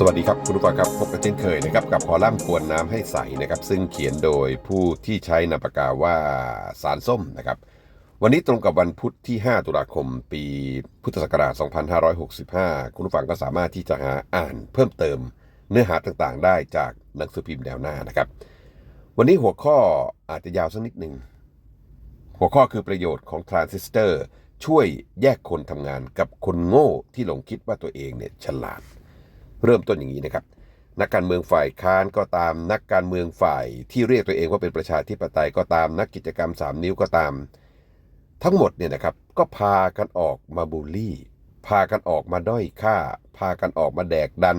สวัสดีครับ คุณผู้ฟังครับพบกันเช่นเคยนะครับกับคอลัมน์กวนน้ำให้ใสนะครับ ซึ่งเขียนโดยผู้ที่ใช้นามปากกาว่าสารส้มนะครับ วันนี้ตรงกับวันพุธที่ 5 ตุลาคม ปีพุทธศักราช 2565 คุณผู้ฟังก็สามารถที่จะหาอ่านเพิ่มเติมเนื้อหาต่างๆ ได้จากหนังสือพิมพ์แนวหน้านะครับ วันนี้หัวข้ออาจจะยาวสักนิดหนึ่งหัวข้อคือประโยชน์ของทรานซิสเตอร์ช่วยแยกคนทำงานกับคนโง่ที่หลงคิดว่าตัวเองเนี่ยฉลาด เริ่มต้นอย่างนี้นะครับ นักการเมืองฝ่ายค้านก็ตาม นักการเมืองฝ่ายที่เรียกตัวเองว่าเป็นประชาธิปไตยก็ตาม นักกิจกรรม 3 นิ้วก็ตาม ทั้งหมดเนี่ยนะครับก็พากันออกมาบูลลี่ พากันออกมาด้อยค่า พากันออกมาแดกดัน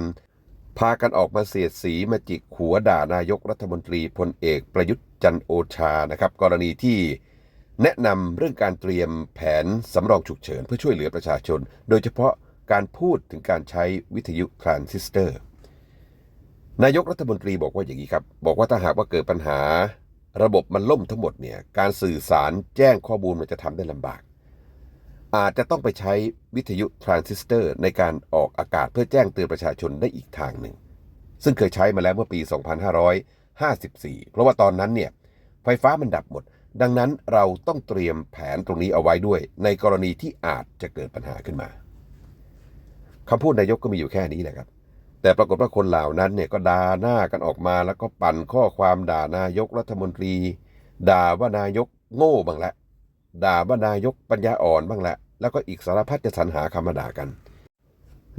พากันออกมาเสียดสีมาจิกหัวด่านายกรัฐมนตรีพลเอกประยุทธ์จันโอชานะครับกรณีที่แนะนำเรื่องการเตรียมแผนสำรองฉุกเฉินเพื่อช่วยเหลือประชาชน โดยเฉพาะ การพูดถึงการใช้วิทยุทรานซิสเตอร์ นายกรัฐมนตรีบอกว่าอย่างนี้ครับ บอกว่าถ้าหากว่าเกิดปัญหา ระบบมันล่มทั้งหมดเนี่ยการสื่อสารแจ้งข้อมูลมันจะทำได้ลำบาก อาจจะต้องไปใช้วิทยุทรานซิสเตอร์ในการออกอากาศเพื่อแจ้งเตือนประชาชนได้อีกทางหนึ่ง ซึ่งเคยใช้มาแล้วเมื่อปี 2554 เพราะว่าตอนนั้นเนี่ยไฟฟ้ามันดับหมดดังนั้นเราต้องเตรียมแผนตรงนี้เอาไว้ด้วย ในกรณีที่อาจจะเกิดปัญหาขึ้นมา คำพูดนายกก็มีอยู่แค่นี้แหละครับ แต่ปรากฏว่าคนเหล่านั้นเนี่ยก็ด่าหน้ากันออกมา แล้วก็ปั่นข้อความด่านายกรัฐมนตรี ด่าว่านายกโง่บ้างละด่าว่านายกปัญญาอ่อนบ้างละแล้วก็อีกสารพัดจะสรรหาคำมาด่ากัน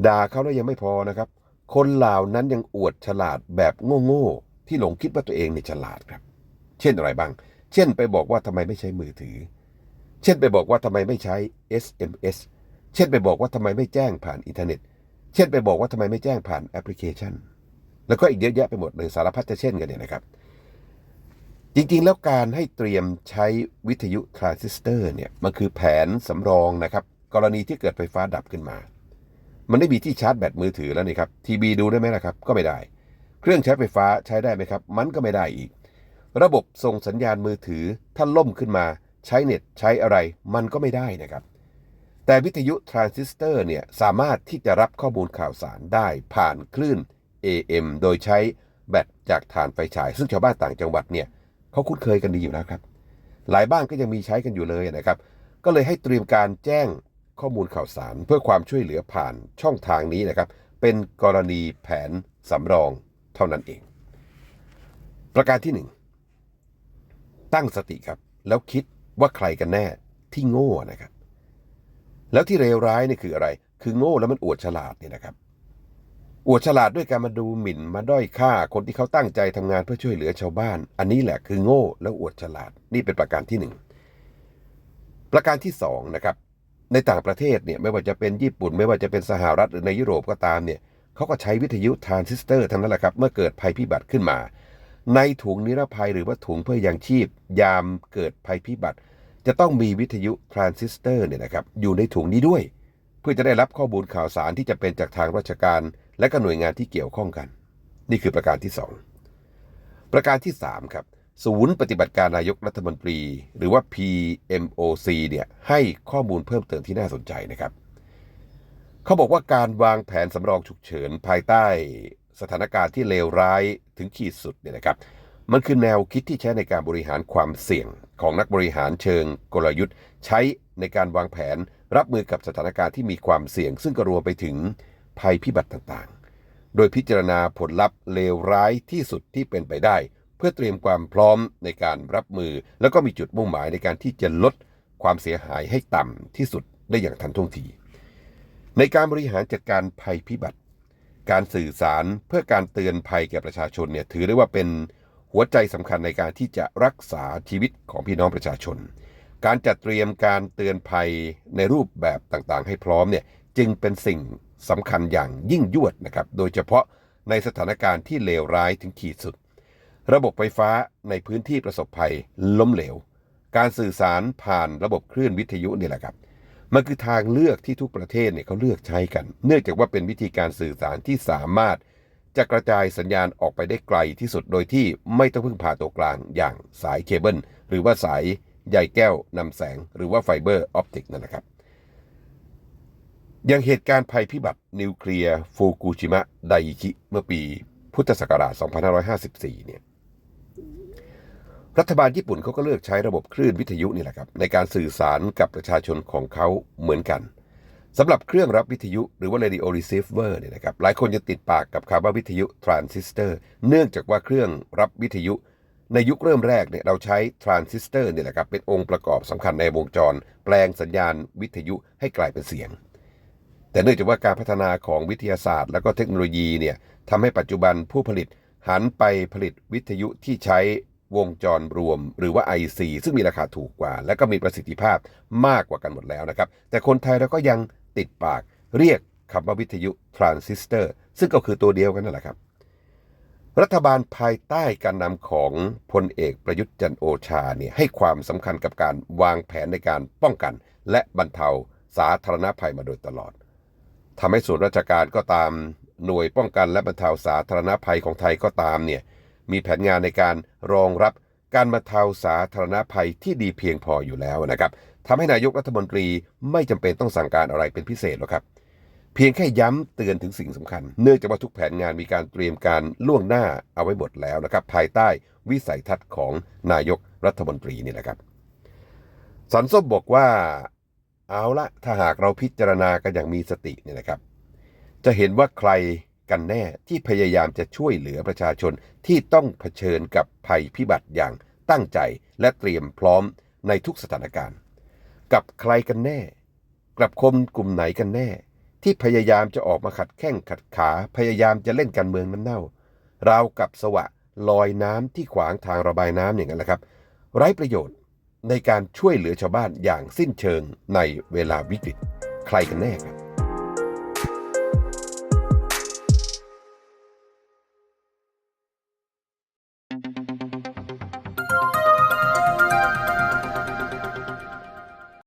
ด่าเขาแล้วยังไม่พอนะครับ คนเหล่านั้นยังอวดฉลาดแบบโง่ๆที่หลงคิดว่าตัวเองเนี่ยฉลาดครับ เช่นอะไรบ้าง เช่นไปบอกว่าทำไมไม่ใช้มือถือ เช่นไปบอกว่าทำไมไม่ใช้ SMS เช่นไปบอกว่าทำไมไม่แจ้งผ่านอินเทอร์เน็ต เช่นไปบอกว่าทำไมไม่แจ้งผ่านแอปพลิเคชัน แล้วก็อีกเยอะแยะไปหมดเลยสารพัดจะเช่นกันเนี่ยนะครับ จริงๆ แล้วการให้เตรียมใช้วิทยุทรานซิสเตอร์เนี่ยมันคือแผนสำรองนะครับ กรณีที่เกิดไฟฟ้าดับขึ้นมา มันไม่มีที่ชาร์จแบตมือถือแล้วนี่ครับทีวีดูได้ไหมล่ะครับ ก็ไม่ได้ เครื่องใช้ไฟฟ้าใช้ได้ไหมครับ มันก็ไม่ได้อีก ระบบส่งสัญญาณมือถือถ้าล่มขึ้นมา ใช้เน็ตใช้อะไร มันก็ไม่ได้นะครับ แต่วิทยุทรานซิสเตอร์เนี่ยสามารถที่จะรับข้อมูลข่าวสารได้ผ่านคลื่น AM โดยใช้แบตจากถ่านไฟฉาย ซึ่งชาวบ้านต่างจังหวัดเนี่ยเขาคุ้นเคยกันดีอยู่แล้วครับ หลายบ้านก็ยังมีใช้กันอยู่เลยนะครับ ก็เลยให้เตรียมการแจ้งข้อมูลข่าวสารเพื่อความช่วยเหลือผ่านช่องทางนี้นะครับ เป็นกรณีแผนสำรองเท่านั้นเอง ประการที่หนึ่งตั้งสติครับ แล้วคิดว่าใครกันแน่ที่โง่นะครับ แล้วที่เลวร้ายนี่คืออะไร คือโง่แล้วมันอวดฉลาดเนี่ยนะครับ อวดฉลาดด้วยการมาดูหมิ่นมาด้อยค่าคนที่เขาตั้งใจทำงานเพื่อช่วยเหลือชาวบ้าน อันนี้แหละคือโง่แล้วอวดฉลาด นี่เป็นประการที่หนึ่งประการที่สองนะครับ ในต่างประเทศเนี่ยไม่ว่าจะเป็นญี่ปุ่น ไม่ว่าจะเป็นสหรัฐหรือในยุโรปก็ตามเนี่ยเขาก็ใช้วิทยุทรานซิสเตอร์ทั้งนั้นแหละครับ เมื่อเกิดภัยพิบัติขึ้นมา ในถุงนิรภัยหรือว่าถุงเพื่อยังชีพ ยามเกิดภัยพิบัติ จะต้องมีวิทยุทรานซิสเตอร์เนี่ยนะครับอยู่ในถุงนี้ด้วย เพื่อจะได้รับข้อมูลข่าวสารที่จะเป็นจากทางราชการ และก็หน่วยงานที่เกี่ยวข้องกัน นี่คือประการที่ 2 ประการที่3ครับศูนย์ปฏิบัติการนายกรัฐมนตรี หรือว่า PMOC เนี่ยให้ข้อมูลเพิ่มเติมที่น่าสนใจนะครับเขาบอกว่าการวางแผนสำรองฉุกเฉินภายใต้สถานการณ์ที่เลวร้ายถึงขีดสุดเนี่ยนะครับ มันคือแนวคิดที่ใช้ในการบริหารความเสี่ยง ของนักบริหารเชิงกลยุทธ์ ใช้ในการวางแผนรับมือกับสถานการณ์ที่มีความเสี่ยง ซึ่งก็รวมไปถึงภัยพิบัติต่างๆ โดยพิจารณาผลลัพธ์เลวร้ายที่สุดที่เป็นไปได้ เพื่อเตรียมความพร้อมในการรับมือ แล้วก็มีจุดมุ่งหมายในการที่จะลดความเสียหายให้ต่ำที่สุดได้อย่างทันท่วงที ในการบริหารจัดการภัยพิบัติ การสื่อสารเพื่อการเตือนภัยแก่ประชาชนเนี่ยถือได้ว่าเป็น หัวใจสำคัญในการที่จะรักษาชีวิตของพี่น้องประชาชน การจัดเตรียมการเตือนภัยในรูปแบบต่างๆ ให้พร้อมเนี่ยจึงเป็นสิ่งสำคัญอย่างยิ่งยวดนะครับ โดยเฉพาะในสถานการณ์ที่เลวร้ายถึงขีดสุด ระบบไฟฟ้าในพื้นที่ประสบภัยล้มเหลว การสื่อสารผ่านระบบคลื่นวิทยุนี่แหละครับ มันคือทางเลือกที่ทุกประเทศเนี่ยเขาเลือกใช้กัน เนื่องจากว่าเป็นวิธีการสื่อสารที่สามารถ จะกระจายสัญญาณออกไปได้ไกลที่สุดโดยที่ไม่ต้องพึ่งพาตัวกลางอย่างสายเคเบิลหรือว่าสายใยแก้วนำแสงหรือว่าไฟเบอร์ออปติกนั่นนะครับ อย่างเหตุการณ์ภัยพิบัตินิวเคลียร์ฟูกุชิมะไดอิชิเมื่อปีพุทธศักราช 2554 เนี่ย รัฐบาลญี่ปุ่นเขาก็เลือกใช้ระบบคลื่นวิทยุนี่แหละครับ ในการสื่อสารกับประชาชนของเขาเหมือนกัน สำหรับเครื่องรับวิทยุหรือว่า radio receiver เนี่ยนะครับหลายคนจะติดปากกับคำว่าวิทยุทรานซิสเตอร์เนื่องจากว่าเครื่องรับวิทยุ ในยุคเริ่มแรกเนี่ยเราใช้ทรานซิสเตอร์เนี่ยแหละครับเป็นองค์ประกอบสำคัญในวงจร แปลงสัญญาณวิทยุให้กลายเป็นเสียง แต่เนื่องจากว่าการพัฒนาของวิทยาศาสตร์ และก็เทคโนโลยีเนี่ยทำให้ปัจจุบันผู้ผลิตหันไปผลิตวิทยุที่ใช้วงจรรวม หรือว่า IC ซึ่งมีราคาถูกกว่า และก็มีประสิทธิภาพมากกว่ากันหมดแล้วนะครับ แต่คนไทยเราก็ยัง ติดปาก เรียกคำว่าวิทยุทรานซิสเตอร์ซึ่งก็คือตัวเดียวกันนั่นแหละครับ รัฐบาลภายใต้การนำของพลเอกประยุทธ์จันโอชาเนี่ยให้ความสำคัญกับการวางแผนในการป้องกัน และบรรเทาสาธารณภัยมาโดยตลอดทำให้ส่วนราชการก็ตามหน่วยป้องกันและบรรเทาสาธารณภัยของไทยก็ตามเนี่ยมีแผนงานในการรองรับการบรรเทาสาธารณภัยที่ดีเพียงพออยู่แล้วนะครับ ทำให้นายกรัฐมนตรีไม่จำเป็นต้องสั่งการอะไรเป็นพิเศษหรอกครับ เพียงแค่ย้ำเตือนถึงสิ่งสำคัญ เนื่องจากว่าทุกแผนงานมีการเตรียมการล่วงหน้าเอาไว้หมดแล้วนะครับ ภายใต้วิสัยทัศน์ของนายกรัฐมนตรีนี่แหละครับ สันส้มบอกว่าเอาละถ้าหากเราพิจารณากันอย่างมีสติเนี่ยนะครับ จะเห็นว่าใครกันแน่ที่พยายามจะช่วยเหลือประชาชนที่ต้องเผชิญกับภัยพิบัติอย่างตั้งใจและเตรียมพร้อมในทุกสถานการณ์ กับใครกันแน่กับคมกลุ่มไหนกันแน่ ที่พยายามจะออกมาขัดแข้งขัดขาพยายามจะเล่นการเมืองน้ำเน่า ราวกับสวะลอยน้ำที่ขวางทางระบายน้ำอย่างนั้นแหละครับ ไร้ประโยชน์ในการช่วยเหลือชาวบ้านอย่างสิ้นเชิงในเวลาวิกฤต ใครกันแน่ครับ